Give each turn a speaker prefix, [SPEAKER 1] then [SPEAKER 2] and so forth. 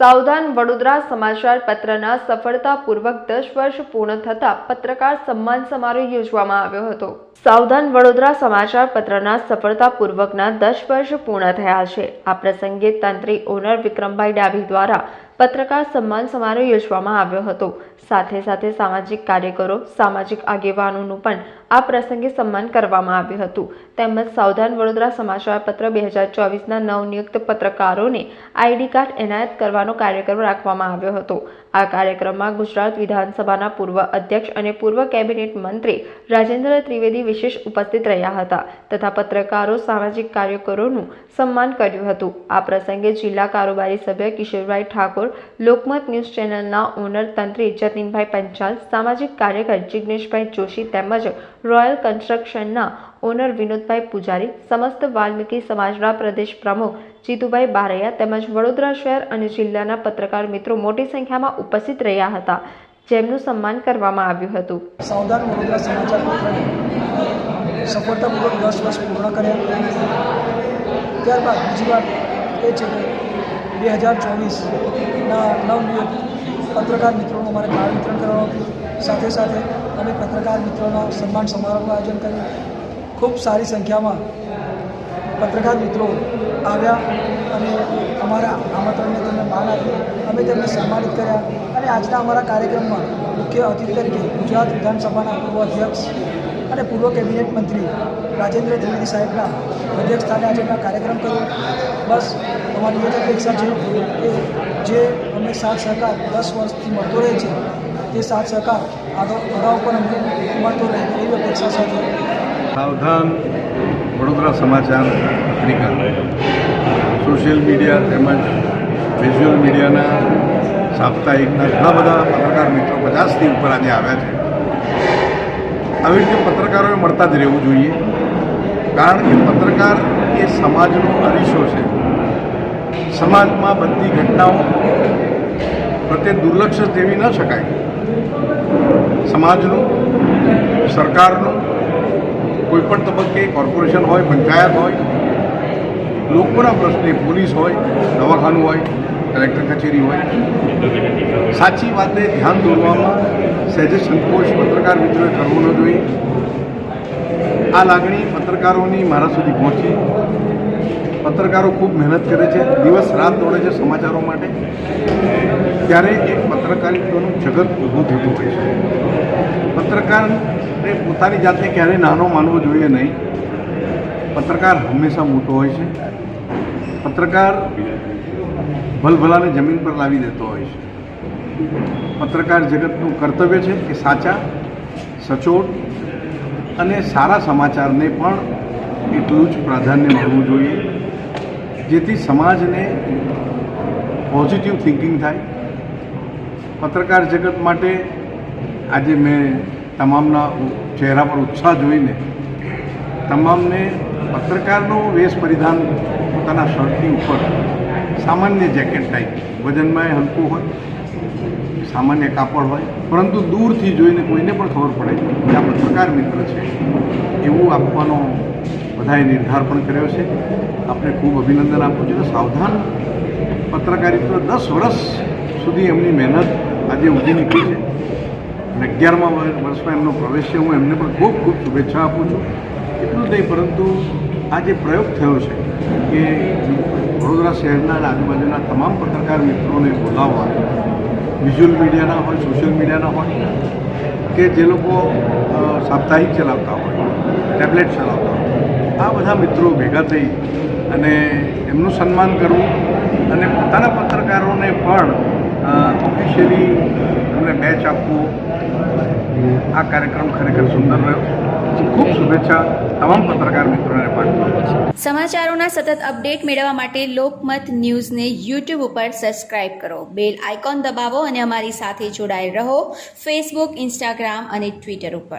[SPEAKER 1] સાવધાન વડોદરા સમાચાર પત્રના સફળતાપૂર્વક દસ વર્ષ પૂર્ણ થતા પત્રકાર સન્માન સમારોહ યોજવામાં આવ્યો હતો. સાવધાન વડોદરા સમાચાર પત્રના સફળતાપૂર્વકના દસ વર્ષ પૂર્ણ થયા છે. આ પ્રસંગે તંત્રી ઓનર વિક્રમભાઈ ડાભી દ્વારા પત્રકાર સન્માન સમારોહ યોજવામાં આવ્યો હતો. સાથે સાથે સામાજિક કાર્યકરો, સામાજિક આગેવાનોનું પણ આ પ્રસંગે સન્માન કરવામાં આવ્યું હતું. તેમજ સાવધાન વડોદરા સમાચાર પત્ર બે હજાર ચોવીસના નવનિયુક્ત પત્રકારોને આઈડી કાર્ડ એનાયત કરવાનો કાર્યક્રમ રાખવામાં આવ્યો હતો. આ કાર્યક્રમમાં ગુજરાત વિધાનસભાના પૂર્વ અધ્યક્ષ અને પૂર્વ કેબિનેટ મંત્રી રાજેન્દ્ર ત્રિવેદી વિશેષ ઉપસ્થિત રહ્યા હતા તથા પત્રકારો, સામાજિક કાર્યકરોનું સન્માન કર્યું હતું. આ પ્રસંગે જિલ્લા કારોબારી સભ્ય કિશોરભાઈ ઠાકોર લોકમત ન્યૂઝ ચેનલના ઓનર તંત્રી જતીનભાઈ પંચાલ, સામાજિક કાર્યકર જિગ્નેશભાઈ જોશી તેમજ રોયલ કન્સ્ટ્રક્શનના ઓનર વિનોદભાઈ પૂજારી, સમસ્ત વાલ્મીકી સમાજના પ્રદેશ પ્રમુખ જીતુભાઈ બારૈયા તેમજ વડોદરા શહેર અને જિલ્લાના પત્રકાર મિત્રો મોટી સંખ્યામાં ઉપસ્થિત રહ્યા હતા, જેમનું સન્માન કરવામાં આવ્યું હતું.
[SPEAKER 2] સફળતાપૂર્વક દસ વર્ષ પૂર્ણ કર્યા. ત્યારબાદ બીજી વાત એ છે કે બે હજાર ચોવીસના નવનિયુક્ત પત્રકાર મિત્રોનું અમારે કાર્ડ વિતરણ કરવાનું હતું. સાથે સાથે અમે પત્રકાર મિત્રોના સન્માન સમારોહનું આયોજન કર્યું. ખૂબ સારી સંખ્યામાં પત્રકાર મિત્રો આવ્યા અને અમારા આમંત્રણને તેમને માન આપ્યું. અમે તેમને સન્માનિત કર્યા. અને આજના અમારા કાર્યક્રમમાં મુખ્ય અતિથિ તરીકે ગુજરાત વિધાનસભાના પૂર્વ અધ્યક્ષ અને પૂર્વ કેબિનેટ મંત્રી રાજેન્દ્ર ત્રિવેદી સાહેબના અધ્યક્ષસ્થાને આજે અમે આ કાર્યક્રમ કર્યો. બસ, અમારી એક અપેક્ષા છે કે જે અમને સાથ સહકાર દસ વર્ષથી મળતો રહે છે, તે સાથ સહકાર આગળ, અગાઉ પણ અમને મળતો રહે એવી અપેક્ષા સાથે.
[SPEAKER 3] સાવધાન, વડોદરા સમાચાર, પત્રિકા. સોશિયલ મીડિયા તેમજ વિઝ્યુઅલ મીડિયાના સાપ્તાહિકના ઘણા બધા પત્રકાર મિત્રો પચાસથી ઉપર આજે આવ્યા છે. આવી રીતે પત્રકારોએ મળતા જ રહેવું જોઈએ. કારણ કે પત્રકાર એ સમાજનો અરીસો છે. સમાજમાં બનતી ઘટનાઓ પ્રત્યે દુર્લક્ષ જેવી ન શકાય. સમાજનું, સરકારનું, કોઈપણ તબક્કે કોર્પોરેશન હોય, પંચાયત હોય, લોકોના પ્રશ્ને પોલીસ હોય, દવાખાનું હોય કલેક્ટર કચેરી હોય. સાચી વાતને ધ્યાન દોરવામાં સહેજે સંકોચ પત્રકાર મિત્રોએ કરવો ન જોઈએ. આ લાગણી પત્રકારોની મારા સુધી પહોંચી. પત્રકારો ખૂબ મહેનત કરે છે. દિવસ રાત દોડે છે સમાચારો માટે. ત્યારે એક પત્રકારિત્વનું જગત ઊભું થતું હોય છે. પત્રકારને પોતાની જાતને ક્યારેય નાનો માનવો જોઈએ નહીં. પત્રકાર હંમેશા મોટો હોય છે. પત્રકાર ભલભલાને જમીન પર લાવી દેતો હોય છે. પત્રકાર જગતનું કર્તવ્ય છે કે સાચા, સચોટ અને સારા સમાચારને પણ એટલું જ પ્રાધાન્ય મળવું જોઈએ, જેથી સમાજને પોઝિટિવ થિંકિંગ થાય. પત્રકાર જગત માટે આજે મેં તમામના ચહેરા પર ઉત્સાહ જોઈને તમામને પત્રકારનો વેશ પરિધાન પોતાના શર્ટની ઉપર સામાન્ય જેકેટ ટાઈપ વજનમાં હલકું હોય, સામાન્ય કાપડ હોય, પરંતુ દૂરથી જોઈને કોઈને પણ ખબર પડે કે આ પત્રકાર મિત્ર છે. એવું આપવાનો બધાએ નિર્ધાર પણ કર્યો છે. આપણે ખૂબ અભિનંદન આપું છું. સાવધાન પત્રકારિત્વ દસ વર્ષ સુધી એમની મહેનત આજે ઊભી નીકળી છે. અને અગિયારમાં વર્ષમાં એમનો પ્રવેશ છે. હું એમને પણ ખૂબ ખૂબ શુભેચ્છા આપું છું. એટલું નહીં, પરંતુ આ જે પ્રયોગ થયો છે કે વડોદરા શહેરના અને આજુબાજુના તમામ પત્રકાર મિત્રોને બોલાવવા વિઝ્યુઅલ મીડિયાના હોય સોશિયલ મીડિયાના હોય, કે જે લોકો સાપ્તાહિક ચલાવતા હોય ટેબ્લેટ ચલાવતા હોય, આ બધા મિત્રો ભેગા થઈ અને એમનું સન્માન કરવું અને પોતાના પત્રકારોને પણ ઓફિશિયલી એમને બેચ આપવું. આ કાર્યક્રમ ખરેખર સુંદર રહ્યો. ખૂબ શુભેચ્છા તમામ પત્રકાર મિત્રોને પાઠવું
[SPEAKER 4] સમાચારોના સતત અપડેટ મેળવવા માટે લોકમત ન્યૂઝને યુટ્યુબ ઉપર સબસ્ક્રાઇબ કરો. બેલ આઇકોન દબાવો અને અમારી સાથે જોડાયેલ રહો ફેસબુક, ઇન્સ્ટાગ્રામ અને ટ્વિટર ઉપર.